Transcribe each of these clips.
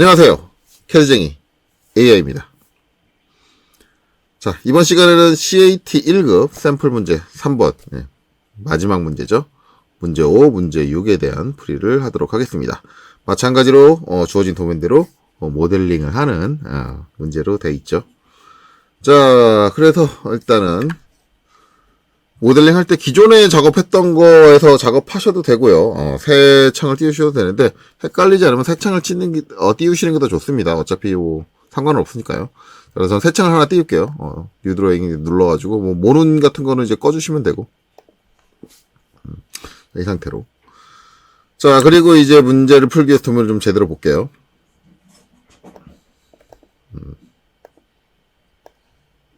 안녕하세요. 캐드쟁이 AI입니다. 자, 이번 시간에는 CAT 1급 샘플 문제 3번. 예, 마지막 문제죠. 문제 5, 문제 6에 대한 풀이를 하도록 하겠습니다. 마찬가지로 어, 주어진 도면대로 어, 모델링을 하는 아, 문제로 되어 있죠. 자, 그래서 일단은 모델링 할 때 기존에 작업했던 거에서 작업하셔도 되고요. 어, 새 창을 띄우셔도 되는데 헷갈리지 않으면 새 창을 치는 게, 어, 띄우시는 게 더 좋습니다. 어차피 뭐 상관은 없으니까요. 그래서 새 창을 하나 띄울게요. 어, 뉴드로잉 눌러가지고 뭐 모눈 같은 거는 이제 꺼주시면 되고 음, 이 상태로. 자 그리고 이제 문제를 풀기 위해서 도면을 좀 제대로 볼게요. 음.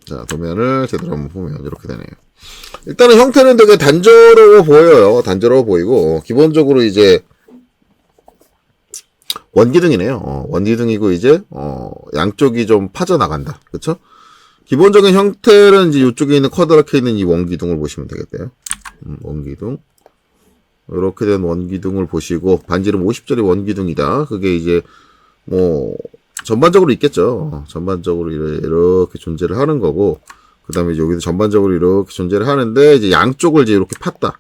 자 도면을 제대로 한번 보면 이렇게 되네요. 일단은 형태는 되게 단조로워 보여요. 단조로워 보이고 어, 기본적으로 이제 원기둥이네요. 어, 원기둥이고 이제 어, 양쪽이 좀 파져 나간다. 그렇죠? 기본적인 형태는 이제 이쪽에 있는 커다랗게 있는 이 원기둥을 보시면 되겠대요. 음, 원기둥. 이렇게 된 원기둥을 보시고 반지름 50짜리 원기둥이다. 그게 이제 뭐 전반적으로 있겠죠. 어, 전반적으로 이렇게 존재를 하는 거고 그 다음에 여기도 전반적으로 이렇게 존재를 하는데, 이제 양쪽을 이제 이렇게 팠다.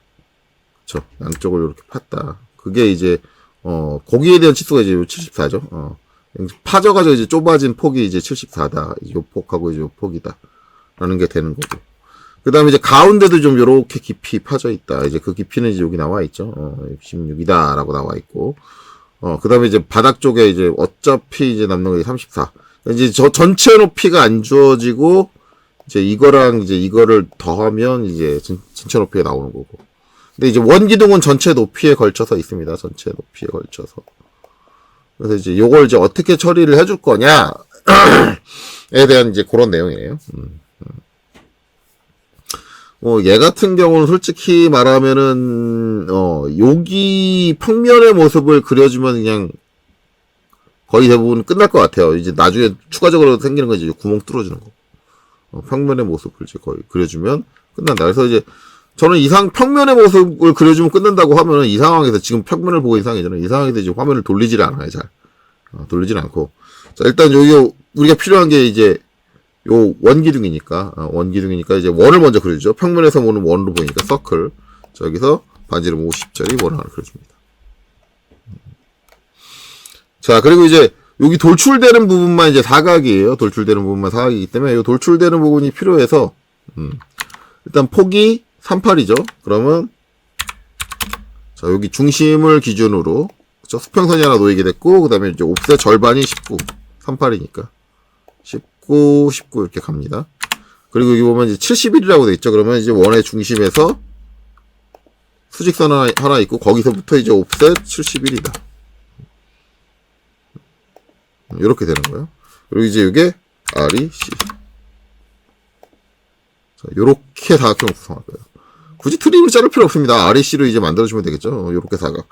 그쵸. 양쪽을 이렇게 팠다. 그게 이제, 어, 거기에 대한 치수가 이제 74죠. 어. 파져가지고 이제 좁아진 폭이 이제 74다. 요 폭하고 이제 요 폭이다. 라는 게 되는 거고. 그 다음에 이제 가운데도 좀 요렇게 깊이 파져 있다. 이제 그 깊이는 이제 여기 나와 있죠. 어, 16이다. 라고 나와 있고. 어, 그 다음에 이제 바닥 쪽에 이제 어차피 이제 남는 게 34. 이제 저 전체 높이가 안 주어지고, 이제 이거랑 이제 이거를 더하면 이제 진, 전체 높이가 나오는 거고. 근데 이제 원기둥은 전체 높이에 걸쳐서 있습니다. 전체 높이에 걸쳐서. 그래서 이제 요걸 이제 어떻게 처리를 해줄 거냐에 대한 이제 그런 내용이에요. 음, 음. 뭐, 얘 같은 경우는 솔직히 말하면은, 어, 여기 평면의 모습을 그려주면 그냥 거의 대부분 끝날 것 같아요. 이제 나중에 추가적으로 생기는 건 이제 구멍 뚫어주는 거. 어, 평면의 모습을 이제 거의 그려주면 끝난다. 그래서 이제 저는 이상 평면의 모습을 그려주면 끝난다고 하면은 이 상황에서 지금 평면을 보고 상황이잖아요. 이 상황에서 이제 화면을 돌리질 않아요, 잘. 어, 돌리질 않고. 자, 일단 여기 우리가 필요한 게 이제 요 원기둥이니까, 어, 원기둥이니까 이제 원을 먼저 그려주죠. 평면에서 보는 원으로 보이니까 서클. 자, 여기서 반지름 50짜리 원을 하나 그려줍니다. 자, 그리고 이제 여기 돌출되는 부분만 이제 사각이에요. 돌출되는 부분만 사각이기 때문에 이 돌출되는 부분이 필요해서 음, 일단 폭이 38이죠. 그러면 자 여기 중심을 기준으로 그쵸? 수평선이 하나 놓이게 됐고 그 다음에 이제 옵셋 절반이 19 38이니까 19 19 이렇게 갑니다. 그리고 여기 보면 이제 71이라고 돼 있죠. 그러면 이제 원의 중심에서 수직선 하나, 하나 있고 거기서부터 이제 옵셋 71이다. 이렇게 되는 거예요. 그리고 이제 이게 R이 C. 자, 요렇게 사각형을 구성할 거예요. 굳이 트림을 자를 필요 없습니다. R이 C로 이제 만들어주면 되겠죠. 어, 요렇게 사각.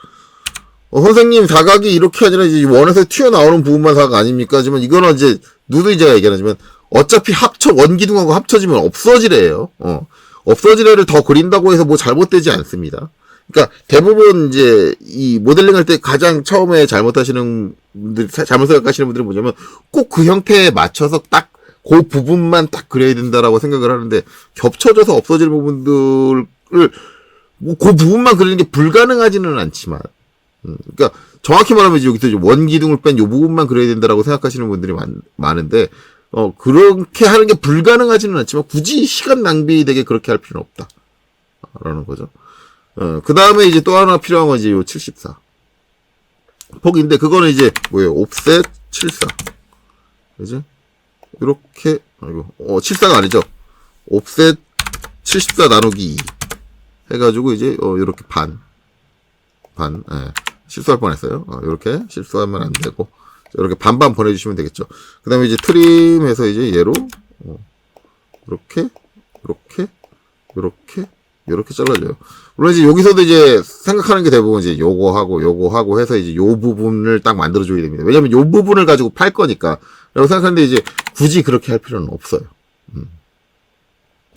어, 선생님, 사각이 이렇게 아니라 이제 원에서 튀어나오는 부분만 사각 아닙니까? 하지만 이거는 이제, 누드이제가 얘기하지만, 어차피 합쳐, 원기둥하고 합쳐지면 없어지래요. 어. 없어지래를 더 그린다고 해서 뭐 잘못되지 않습니다. 그러니까 대부분 이제 이 모델링 할 때 가장 처음에 잘못하시는 분들 잘못 생각하시는 분들은 뭐냐면 꼭 그 형태에 맞춰서 딱 그 부분만 딱 그려야 된다라고 생각을 하는데 겹쳐져서 없어질 부분들을 뭐그 부분만 그리는 게 불가능하지는 않지만 음, 그러니까 정확히 말하면 여기서 원기둥을 뺀 요 부분만 그려야 된다라고 생각하시는 분들이 많, 많은데 어 그렇게 하는 게 불가능하지는 않지만 굳이 시간 낭비되게 그렇게 할 필요는 없다 라는 거죠. 어, 그 다음에 이제 또 하나 필요한 건 이제 요 74. 폭인데, 그거는 이제, 뭐예요? 옵셋 74. 그죠? 이렇게, 아이고, 어, 74가 아니죠? 옵셋 74 나누기 2. 해가지고 이제, 어, 요렇게 반. 반, 예. 실수할 뻔 했어요. 어, 요렇게 실수하면 안 되고. 이렇게 반반 보내주시면 되겠죠. 그 다음에 이제 트림해서 이제 얘로, 어, 이렇게, 이렇게, 이렇게, 이렇게 잘라줘요. 물론 이제 여기서도 이제 생각하는 게 대부분 이제 요거 하고 요거 하고 해서 이제 요 부분을 딱 만들어 줘야 됩니다. 왜냐면 요 부분을 가지고 팔 거니까. 라고 생각하는데 이제 굳이 그렇게 할 필요는 없어요. 음.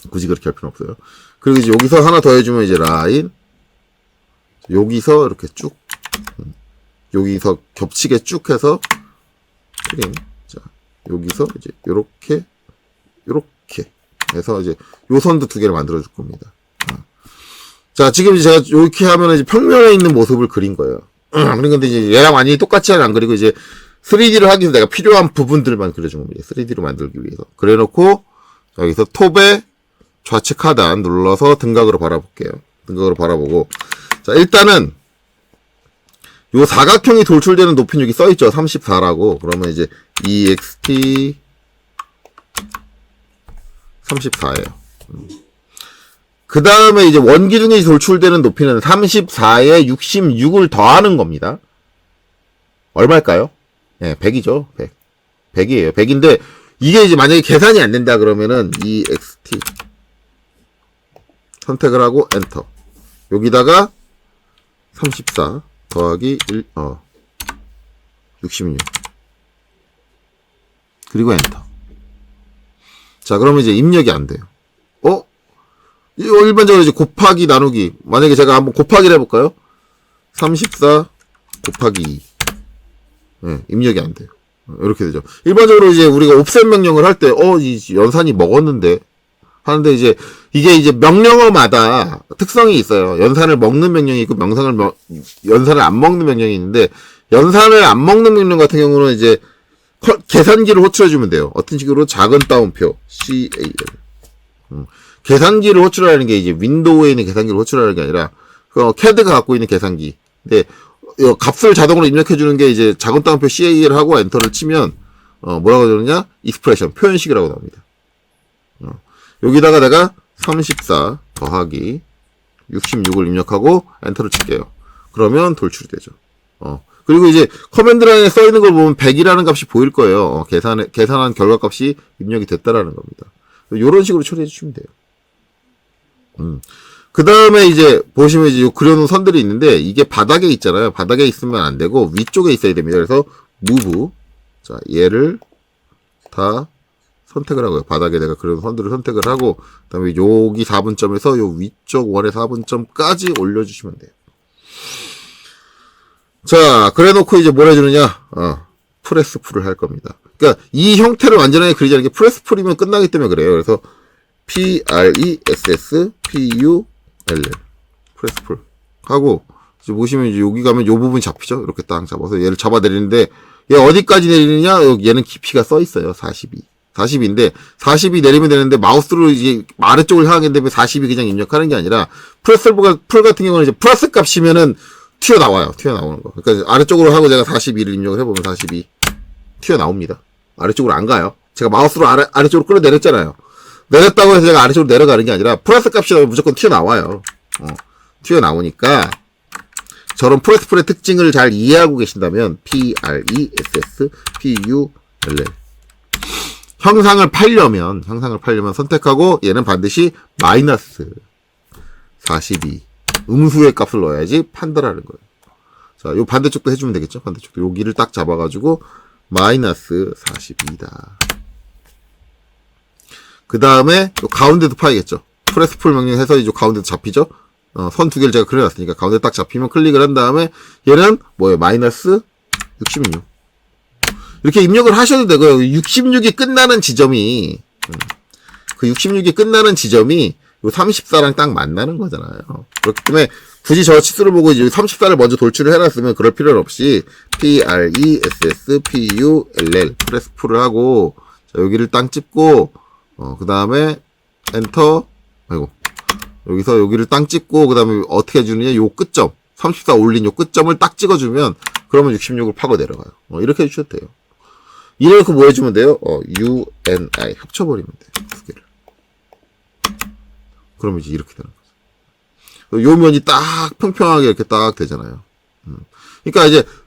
굳이 그렇게 할 필요는 없어요. 그리고 이제 여기서 하나 더 해주면 이제 라인. 여기서 이렇게 쭉. 음. 여기서 겹치게 쭉 해서 트림. 자, 여기서 이제 요렇게, 요렇게 해서 이제 요 선도 두 개를 만들어 줄 겁니다. 어. 자, 지금 제가 이렇게 하면 이제 평면에 있는 모습을 그린 거예요. 그런데 이제 얘랑 완전히 똑같이 안 그리고 이제 3D를 하기 위해서 내가 필요한 부분들만 그려준 겁니다. 3D로 만들기 위해서. 그래 놓고, 여기서 톱에 좌측 하단 눌러서 등각으로 바라볼게요. 등각으로 바라보고. 자, 일단은, 요 사각형이 돌출되는 높이는 여기 써있죠. 34라고. 그러면 이제 EXT 34예요. 그 다음에 이제 원기둥이 돌출되는 높이는 34에 66을 더하는 겁니다. 얼마일까요? 예, 100이죠. 100. 100이에요. 100인데, 이게 이제 만약에 계산이 안 된다 그러면은, EXT. 선택을 하고, 엔터. 여기다가, 34 더하기 1, 어, 66. 그리고 엔터. 자, 그러면 이제 입력이 안 돼요. 일반적으로 이제 곱하기 나누기. 만약에 제가 한번 곱하기를 해볼까요? 34 곱하기 2. 예, 입력이 안 돼요. 어, 이렇게 되죠. 일반적으로 이제 우리가 옵셋 명령을 할 때, 어, 이 연산이 먹었는데, 하는데 이제, 이게 이제 명령어마다 특성이 있어요. 연산을 먹는 명령이 있고, 명상을, 먹- 연산을 안 먹는 명령이 있는데, 연산을 안 먹는 명령 같은 경우는 이제, 컬- 계산기를 호출해주면 돼요. 어떤 식으로 작은 따옴표, CAL. 음, 계산기를 호출하는 게 이제 윈도우에 있는 계산기를 호출하는 게 아니라, 그, CAD가 갖고 있는 계산기. 근데, 어, 값을 자동으로 입력해 주는 게 이제 작은 따옴표 CA를 하고 엔터를 치면 어, 뭐라고 되느냐? 익스프레션 표현식이라고 나옵니다. 어, 여기다가 내가 34 더하기 66을 입력하고 엔터를 칠게요. 그러면 돌출이 되죠. 어. 그리고 이제 커맨드 라인에 써 있는 걸 보면 100이라는 값이 보일 거예요. 어, 계산해 계산한 결과 값이 입력이 됐다라는 겁니다. 이런 식으로 처리해 주시면 돼요. 그 다음에 이제 보시면 이제 요 그려놓은 선들이 있는데 이게 바닥에 있잖아요. 바닥에 있으면 안 되고 위쪽에 있어야 됩니다. 그래서 move 자 얘를 다 선택을 하고요. 바닥에 내가 그려놓은 선들을 선택을 하고 그다음에 여기 4분점에서 요 위쪽 원의 4분점까지 올려주시면 돼요. 자 그래놓고 이제 뭘 해주느냐? 어, 프레스 풀을 할 겁니다. 그러니까 이 형태를 완전하게 그리자는 게 프레스 풀이면 끝나기 때문에 그래요. 그래서 P R E S S P U L L 프레스풀 하고 이제 보시면 이제 여기 가면 요 부분 잡히죠? 이렇게 딱 잡아서 얘를 잡아 내리는데 얘 어디까지 내리느냐? 얘는 깊이가 써 있어요. 42 40인데 40이 내리면 되는데 마우스로 이제 아래쪽을 향하게 되면 40이 그냥 입력하는 게 아니라 프레스풀 풀 같은 경우는 이제 플러스 값이면은 튀어나와요. 튀어나오는 거. 그러니까 아래쪽으로 하고 제가 42를 입력을 해보면 42 튀어나옵니다. 아래쪽으로 안 가요. 제가 마우스로 아래, 아래쪽으로 끌어내렸잖아요 내렸다고 해서 제가 아래쪽으로 내려가는 게 아니라 플러스 값이 무조건 튀어나와요. 어, 튀어나오니까 저런 프레스풀의 특징을 잘 이해하고 계신다면 P, R, E, S, S, P, U, L, L 형상을 팔려면 형상을 팔려면 선택하고 얘는 반드시 마이너스 42 음수의 값을 넣어야지 판단하는 거예요. 자, 요 반대쪽도 해주면 되겠죠? 반대쪽도 여기를 딱 잡아가지고 마이너스 42다. 그 다음에 가운데도 파야겠죠. 프레스풀 명령 해서 이제 가운데도 잡히죠. 어, 선 두 개를 제가 그려놨으니까 가운데 딱 잡히면 클릭을 한 다음에 얘는 뭐예요? 마이너스 66. 이렇게 입력을 하셔도 되고요. 66이 끝나는 지점이 음, 그 66이 끝나는 지점이 요 34랑 딱 만나는 거잖아요. 그렇기 때문에 굳이 저 치수를 보고 이제 34를 먼저 돌출을 해놨으면 그럴 필요는 없이 P R E S S P U L L 프레스풀을 하고 자, 여기를 딱 찍고 어, 그 다음에 엔터 아이고. 여기서 여기를 땅 찍고 그 다음에 어떻게 해주느냐? 요 끝점. 34 올린 요 끝점을 딱 찍어주면 그러면 66을 파고 내려가요. 어, 이렇게 해주셔도 돼요. 이래놓고 뭐 해주면 돼요? 어, UNI 합쳐버리면 돼두 개를. 그러면 이제 이렇게 되는 거죠. 요 면이 딱 평평하게 이렇게 딱 되잖아요. 음. 그러니까 이제 혀-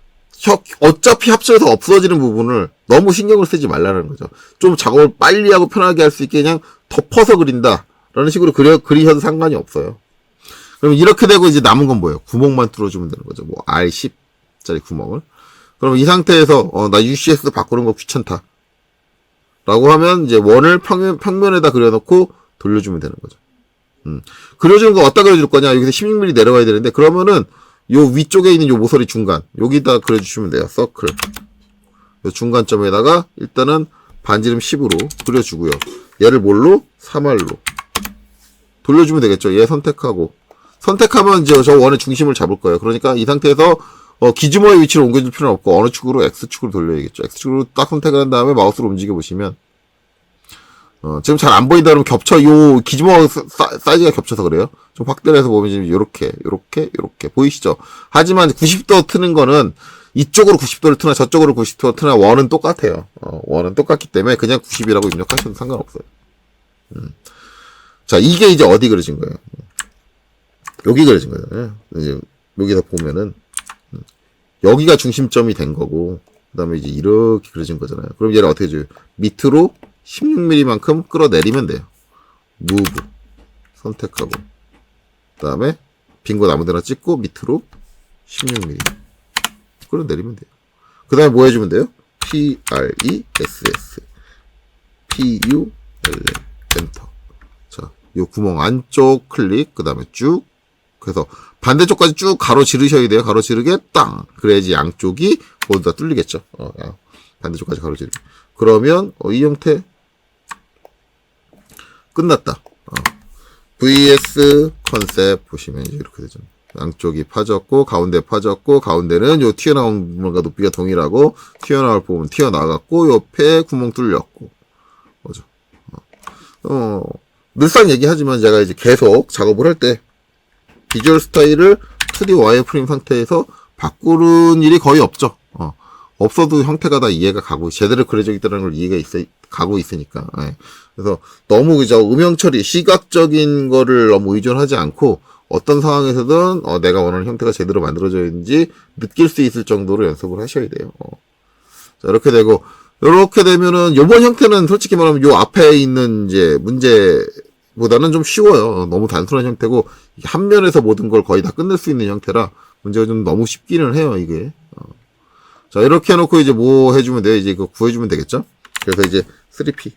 어차피 합쳐서 없어지는 부분을 너무 신경을 쓰지 말라는 거죠. 좀 작업을 빨리 하고 편하게 할 수 있게 그냥 덮어서 그린다. 라는 식으로 그려, 그리셔도 상관이 없어요. 그럼 이렇게 되고 이제 남은 건 뭐예요? 구멍만 뚫어주면 되는 거죠. 뭐, R10짜리 구멍을. 그럼 이 상태에서, 어, 나 UCS 바꾸는 거 귀찮다. 라고 하면 이제 원을 평면, 평면에다 그려놓고 돌려주면 되는 거죠. 음. 그려주는 거 어디다 그려줄 거냐? 여기서 16mm 내려가야 되는데, 그러면은 요 위쪽에 있는 요 모서리 중간, 여기다 그려주시면 돼요. 서클. 요 중간점에다가 일단은 반지름 10으로 그려주고요. 얘를 뭘로? 3알로 돌려주면 되겠죠. 얘 선택하고 선택하면 이제 저 원의 중심을 잡을 거예요. 그러니까 이 상태에서 어, 기주머의 위치를 옮겨줄 필요는 없고 어느 축으로 X축으로 돌려야겠죠. X축으로 딱 선택을 한 다음에 마우스로 움직여 보시면 어, 지금 잘 안 보인다 그러면 겹쳐 요 기주머 사, 사이즈가 겹쳐서 그래요. 좀 확대를 해서 보면 지금 요렇게 요렇게 요렇게 보이시죠? 하지만 90도 트는 거는 이쪽으로 90도를 트나 저쪽으로 90도 트나 원은 똑같아요. 어, 원은 똑같기 때문에 그냥 90이라고 입력하셔도 상관없어요. 음. 자, 이게 이제 어디 그려진 거예요? 여기 그려진 거예요. 이제 여기다 보면은 음, 여기가 중심점이 된 거고 그다음에 이제 이렇게 그려진 거잖아요. 그럼 얘를 어떻게 줘요? 밑으로 16mm만큼 끌어내리면 돼요. 무브 선택하고 그 다음에 빈 곳 아무데나 찍고 밑으로 16mm 끌어내리면 돼요. 그 다음에 뭐 해주면 돼요? P R E S S P U L L 엔터. 자, 요 구멍 안쪽 클릭 그 다음에 쭉 그래서 반대쪽까지 쭉 가로 지르셔야 돼요. 가로 지르게 땅. 그래야지 양쪽이 모두 다 뚫리겠죠. 어, 야. 반대쪽까지 가로 지르게. 그러면 어, 이 형태 끝났다. 어. VS 컨셉 보시면 이렇게 되죠. 양쪽이 파졌고 가운데 파졌고 가운데는 요 튀어나온 부분과 높이가 동일하고 튀어나올 부분 튀어나갔고 옆에 구멍 뚫렸고 뭐죠? 어, 어, 늘상 얘기하지만 제가 이제 계속 작업을 할 때 비주얼 스타일을 2D 와이어프레임 상태에서 바꾸는 일이 거의 없죠. 어. 없어도 형태가 다 이해가 가고 제대로 그려져 있다는 걸 이해가 있어 가고 있으니까. 예. 그래서 너무 그저 음영 처리 시각적인 거를 너무 의존하지 않고 어떤 상황에서든 어, 내가 원하는 형태가 제대로 만들어져 있는지 느낄 수 있을 정도로 연습을 하셔야 돼요. 어. 자, 이렇게 되고 이렇게 되면은 요번 형태는 솔직히 말하면 요 앞에 있는 이제 문제 보다는 좀 쉬워요. 너무 단순한 형태고 한 면에서 모든 걸 거의 다 끝낼 수 있는 형태라 문제가 좀 너무 쉽기는 해요, 이게. 어. 자, 이렇게 해놓고 이제 뭐 해주면 돼요? 이제 이거 구해주면 되겠죠? 그래서 이제 3P.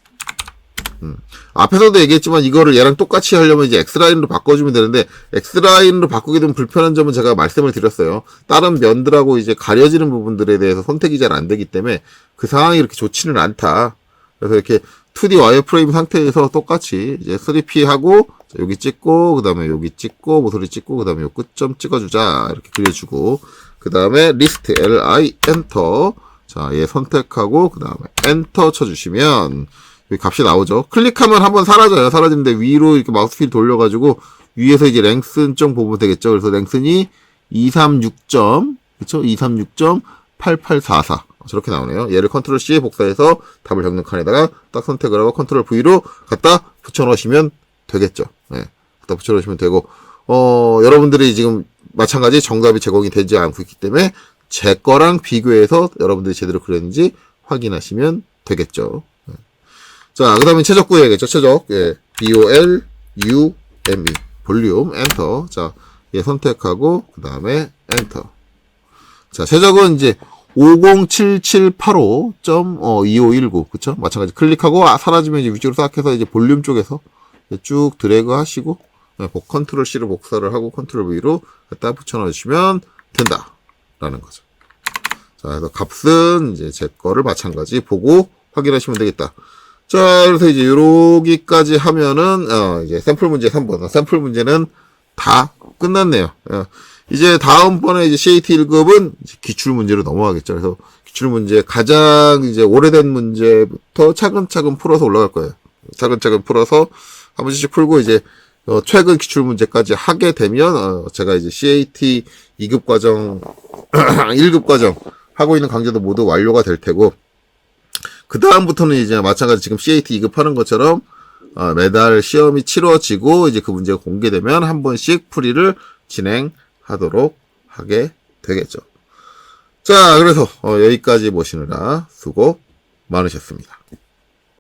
음. 앞에서도 얘기했지만 이거를 얘랑 똑같이 하려면 이제 X라인으로 바꿔주면 되는데 X라인으로 바꾸게 되면 불편한 점은 제가 말씀을 드렸어요. 다른 면들하고 이제 가려지는 부분들에 대해서 선택이 잘 안 되기 때문에 그 상황이 이렇게 좋지는 않다. 그래서 이렇게 2D 와이어프레임 상태에서 똑같이 이제 3P 하고 여기 찍고 그 다음에 여기 찍고 모서리 찍고 그 다음에 요 끝점 찍어주자 이렇게 그려주고 그 다음에 리스트 Li 엔터 자 얘 선택하고 그 다음에 엔터 쳐주시면 여기 값이 나오죠. 클릭하면 한번 사라져요. 사라지는데 위로 이렇게 마우스 휠 돌려가지고 위에서 이제 랭슨 점 보면 되겠죠. 그래서 랭슨이 236점 그쵸? 236.8844 저렇게 나오네요. 얘를 컨트롤 C에 복사해서 답을 적는 칸에다가 딱 선택을 하고 컨트롤 V로 갖다 붙여넣으시면 되겠죠. 네. 갖다 붙여넣으시면 되고 어 여러분들이 지금 마찬가지 정답이 제공이 되지 않고 있기 때문에 제 거랑 비교해서 여러분들이 제대로 그렸는지 확인하시면 되겠죠. 네. 자, 그 다음에 최적 구해야겠죠. 최적. 예. BOL, U, M, E. 볼륨, 엔터. 자, 얘 선택하고, 그 다음에 엔터. 자, 최적은 이제 507785.2519. 그쵸? 마찬가지. 클릭하고, 아, 사라지면 이제 위쪽으로 싹 해서 이제 볼륨 쪽에서 쭉 드래그 하시고, 네, 복- 컨트롤 C로 복사를 하고, 컨트롤 V로 갖다 붙여넣으시면 된다. 라는 거죠. 자, 그래서 값은 이제 제 거를 마찬가지 보고 확인하시면 되겠다. 자, 그래서 이제 여기까지 하면은, 어, 이제 샘플 문제 3번. 샘플 문제는 다 끝났네요. 어, 이제 다음번에 이제 CAT 1급은 기출 문제로 넘어가겠죠. 그래서 기출 문제 가장 이제 오래된 문제부터 차근차근 풀어서 올라갈 거예요. 차근차근 풀어서 한 번씩 풀고 이제 어, 최근 기출 문제까지 하게 되면 어, 제가 이제 CAT 2급 과정, 1급 과정 하고 있는 강좌도 모두 완료가 될 테고 그 다음부터는 이제 마찬가지 지금 CAT 2급 하는 것처럼 어, 매달 시험이 치러지고 이제 그 문제가 공개되면 한 번씩 풀이를 진행하도록 하게 되겠죠. 자, 그래서 어, 여기까지 보시느라 수고 많으셨습니다.